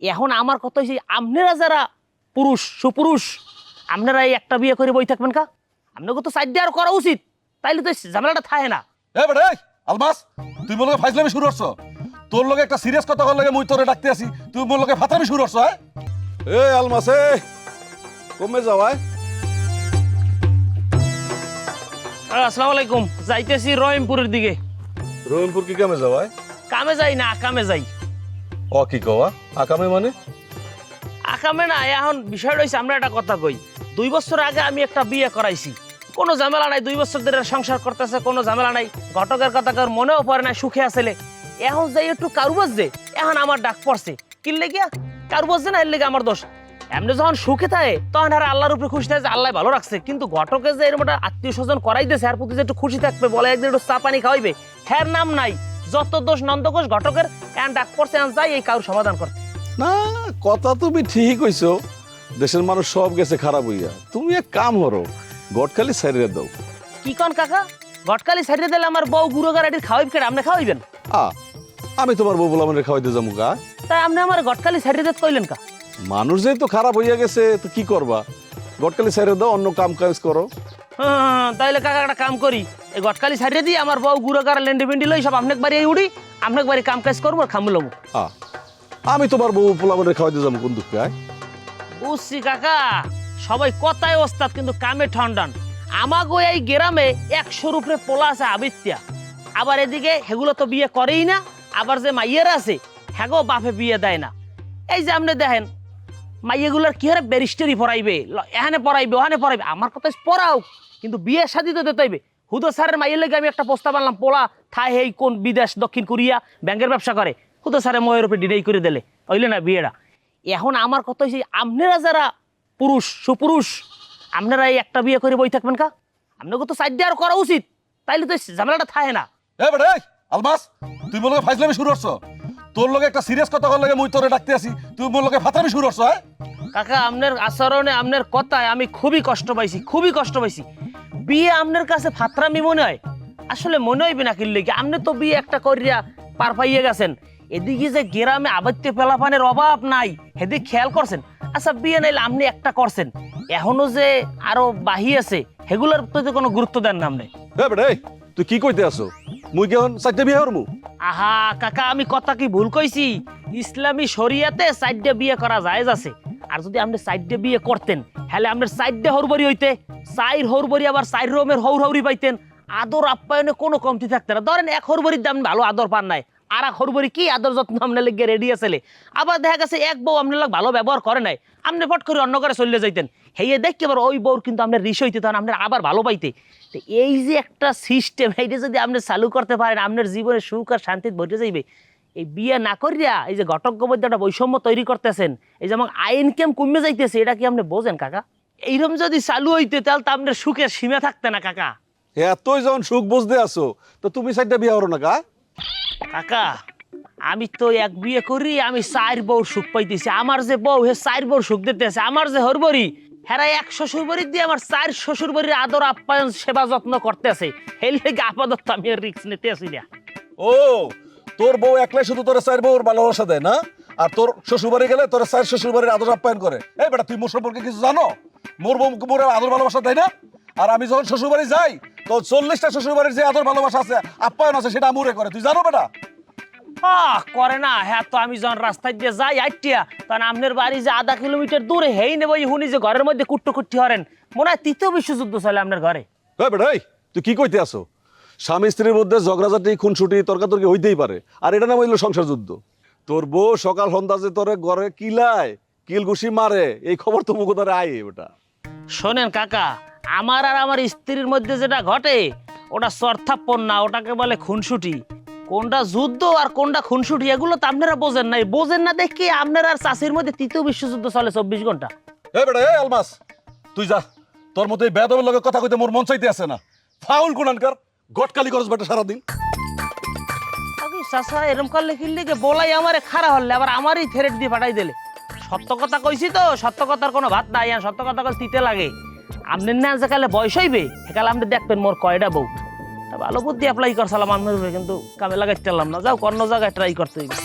এখন আমার কথা হয়েছে আপনারা যারা পুরুষ সুপুরুষ আপনারা এই একটা বিয়ে করে বই থাকবেন কা? আপনাকে তো সাইড আর করা উচিত। তাইলে তো ঝামেলাটা থাকে না। এ বেটা আলমাস তুই লগে ফাইজলামি শুরু করছ? তোর লগে একটা সিরিয়াস কথা কর লাগে মুই তোরে ডাকতে আসি। তুই মোর লগে ফাতরামি শুরু করছ হ্যাঁ? এ আলমাস এ কমে যাওয়ায় আসসালামু আলাইকুম। যাইতেছি রহিমপুরের দিকে। রহিমপুর কি কামে যাওয়ায় কামে যাই না কামে যাই। কি কওয়া আকামে মানে? আকামে না এখন বিষয় রয়েছে, আমরা একটা কথা কই। দুই বছর আগে আমি একটা বিয়ে করাইছি। কোনো ঝামেলা নাই, দুই বছর ধরে সংসার করতেছে, কোনো ঝামেলা নাই। ঘটকের কথা কার, মনেও পড়ে না, সুখে আসলে এখন যাই একটু কারুবাজ যে এখন আমার ডাক পড়ছে। কি লেগিয়া? কারুবাজ না, এর লেগে আমার দোষ। এমনি যখন সুখে থাকে, তখন আর আল্লাহর উপরে খুশি থাকে যে আল্লাহ ভালো রাখছে। কিন্তু ঘটকে যে এরকম আত্মীয় স্বজন করাই করাইতেছে, আর প্রতি যে একটু খুশি থাকবে, বলে একদিন একটু চা পানি খাওয়াইবে হ্যার নাম নাই। যত দোষ নন্দঘোষ ঘটকের এখন ডাক পড়ছে যাই এই কারুর সমাধান করতে। না কথা তুমি ঠিকই কইছো। দেশের মানুষ সব গেছে খারাপ হইয়া। তুমি এক কাম করো গটখালি সাইরে দাও। কি কন কাকা? গটকালি সাইডে দিলে আমার বউ গুঁড়ো গাড়ির খাওয়াইব কেন? আপনি খাওয়াইবেন? আ আমি তোমার বউ বলা মানে খাওয়াইতে যাব গা। তাই আপনি আমার গটকালি সাইডে দিতে কইলেন কা? মানুষ যেহেতু খারাপ হইয়া গেছে তো কি করবা? গটখালি সাইরে দাও অন্য কাম কাজ করো। হ্যাঁ, তাইলে কাকা একটা কাম করি। এই গটকালি সাইডে দিয়ে আমার বউ গুঁড়ো গাড়া লেন্ডি বেন্ডি লই সব আপনাকে বাড়ি উড়ি আপনাকে বাড়ি কাম কাজ করব আর খামু লমু আমি তোমার বউ পোলা মানে খাওয়াইতে যাব কোন দুঃখে আয়। বুঝছি কাকা সবাই কথায় ওস্তাদ কিন্তু কামে ঠন্ডান। আমাগো এই গ্রামে একশোর উপরে পোলা আছে আবিত্যা। আবার এদিকে হেগুলো তো বিয়ে করেই না আবার যে মাইয়ের আছে হ্যাগো বাপে বিয়ে দেয় না। এই যে আপনি দেখেন মাইয়েগুলোর কি হারে ব্যারিস্টারি পড়াইবে এখানে পড়াইবে ওখানে পড়াইবে আমার কথা পড়াও কিন্তু বিয়ে শাদি তো দিতে হইবে। হুদো স্যারের মাইয়ের লেগে আমি একটা প্রস্তাব আনলাম পোলা। থাই হেই কোন বিদেশ, দক্ষিণ কোরিয়া, ব্যাংকের ব্যবসা করে। হুদো স্যারের ময়ের উপরে ডিনাই করে দিলে। হইলে না বিয়েটা। এখন আমার কথা হয়েছে আপনারা যারা পুরুষ, সুপুরুষ, আপনারা এই একটা বিয়ে করে বই থাকবেন কা? আপনাকে তো সাইড আর করা উচিত। তাইলে তো ঝামেলাটা থাকে না। আলমাস তুই লগে ফাইজলামি শুরু করছ। তোর লগে একটা সিরিয়াস কথা কর লাগে, মুই তোরে ডাকতে আসি। তুই মোর লগে ফাতরামি শুরু করছ হ্যাঁ? কাকা আপনার আচরণে আপনার কথায় আমি খুবই কষ্ট পাইছি খুবই কষ্ট পাইছি। বিয়ে আপনার কাছে ফাতরামি মনে হয়? আসলে মনে হইবে না কিনলে কি? আপনি তো বিয়ে একটা করিয়া পার পাইয়ে গেছেন। এদিকে যে গ্রামে আবাত্য পেলাপানের অভাব নাই হেদিক খেয়াল করছেন? আচ্ছা বিয়ে নাইলে আপনি একটা করছেন। এখনও যে আরও বাহি আছে সেগুলোর প্রতি কোনো গুরুত্ব দেন না আপনি তুই কি কইতে আসো মুই কেমন চারটে বিয়ে হরমু আহা কাকা আমি কথা কি ভুল কইছি? ইসলামী শরিয়াতে সাইডে বিয়ে করা জায়েজ আছে। আর যদি আপনি সাইডে বিয়ে করতেন, হলে আপনার সাইডে হরবরি হইতে, সাইর হরবরি আবার সাইর রোমের হৌর হৌরি পাইতেন, আদর আপ্যায়নে কোনো কমতি থাকতে না। ধরেন এক হরবরির দাম ভালো আদর পান নাই আর এক হরবরি কি আদর যত্ন আপনার লেগে রেডি আসলে আবার দেখা গেছে এক বউ আপনার ভালো ব্যবহার করে নাই আপনি ফট করে অন্য করে চলে যাইতেন। হেয়ে দেখতে আবার ওই বউর কিন্তু আপনার রিস হইতে তখন আপনার আবার ভালো পাইতে। তো এই যে একটা সিস্টেম এইটা যদি আপনি চালু করতে পারেন আপনার জীবনে সুখ আর শান্তিতে ভরে যাইবে। এই বিয়ে না করিয়া এই যে ঘটক একটা বৈষম্য তৈরি করতেছেন এই যেমন আইন কেম কমে যাইতেছে এটা কি আপনি বোঝেন কাকা? এইরকম যদি চালু হইতে তাহলে তো আপনার সুখের সীমা থাকতে না কাকা। এতই যখন সুখ বুঝতে আসো তো তুমি চারটা বিয়ে হরো না গা কাকা আমি তো এক বিয়ে করি আমি চার বউর সুখ পাইতেছি। আমার যে বউ হে চার বউর সুখ দিতেছে। আমার যে হরবরি হেরা এক শ্বশুর বাড়ি দিয়ে আমার চার শ্বশুর বাড়ির আদর আপ্যায়ন সেবা যত্ন করতেছে। এই লেগে আপাতত আমি রিক্স নিতে আসি না। ও তোর বউ একলাই শুধু তোর চার বউর ভালোবাসা দেয় না? আর তোর শ্বশুর বাড়ি গেলে তোর চার শ্বশুর বাড়ির আদর আপ্যায়ন করে। এই বেটা তুই মোর সম্পর্কে কিছু জানো? মোর বউ মোর আদর ভালোবাসা দেয় না? আর আমি যখন শ্বশুর বাড়ি যাই তো চল্লিশটা শ্বশুর বাড়ির যে আদর ভালোবাসা আছে আপ্যায়ন আছে সেটা আমুরে করে। তুই জানো বেটা? আহ করে না। হ্যাঁ তো আমি যখন রাস্তায় দিয়ে যাই আইটিয়া তখন আপনার বাড়ি যে আধা কিলোমিটার দূরে হেই নেব হুনি যে ঘরের মধ্যে কুট্টু কুট্টি হরেন। মনে হয় তৃতীয় বিশ্বযুদ্ধ চলে আপনার ঘরে। তুই কি কইতে আসো? স্বামী স্ত্রীর মধ্যে ঝগড়াঝাটি খুনসুটি তর্কাতর্কি হইতেই পারে। আর এটা নাম হইল সংসার যুদ্ধ। তোর বউ সকাল সন্ধ্যা যে তোরে ঘরে কিলায় কিল ঘুষি মারে এই খবর তো মুখ ধরে আয় বেটা শোনেন কাকা আমার আর আমার স্ত্রীর মধ্যে যেটা ঘটে ওটা সর্থাপ্পন না ওটাকে বলে খুনসুটি। কোনটা যুদ্ধ আর কোনটা খুনসুটি এগুলো তো আপনারা বোঝেন নাই। বোঝেন না দেখি আপনার আর চাষির মধ্যে তৃতীয় বিশ্বযুদ্ধ চলে চব্বিশ ঘণ্টা। এই বেটা এই আলমাস তুই যা। তোর মতো এই বেদবের লগে কথা কইতে মোর মন চাইতে আছে না। ফাউল কোনানকার। গটকালি করস বেটা সারাদিন। চাষা এরম করলে কিনলে যে বলাই আমারে খারা হলে, আবার আমারই ফেরত দিয়ে পাঠাই দিলে। সত্য কথা কইছি তো, সত্য কথার কোনো ভাত নাই, আর সত্য কথা কল তিতে লাগে। আপনি না যে কালে বয়স হইবে সেকালে আপনি দেখবেন মোর কয়টা বউ। ভালো বুদ্ধি অ্যাপ্লাই করছিলাম আপনার কিন্তু কামে লাগাইতে না। যাও অন্য জায়গায় ট্রাই করতে হইবে।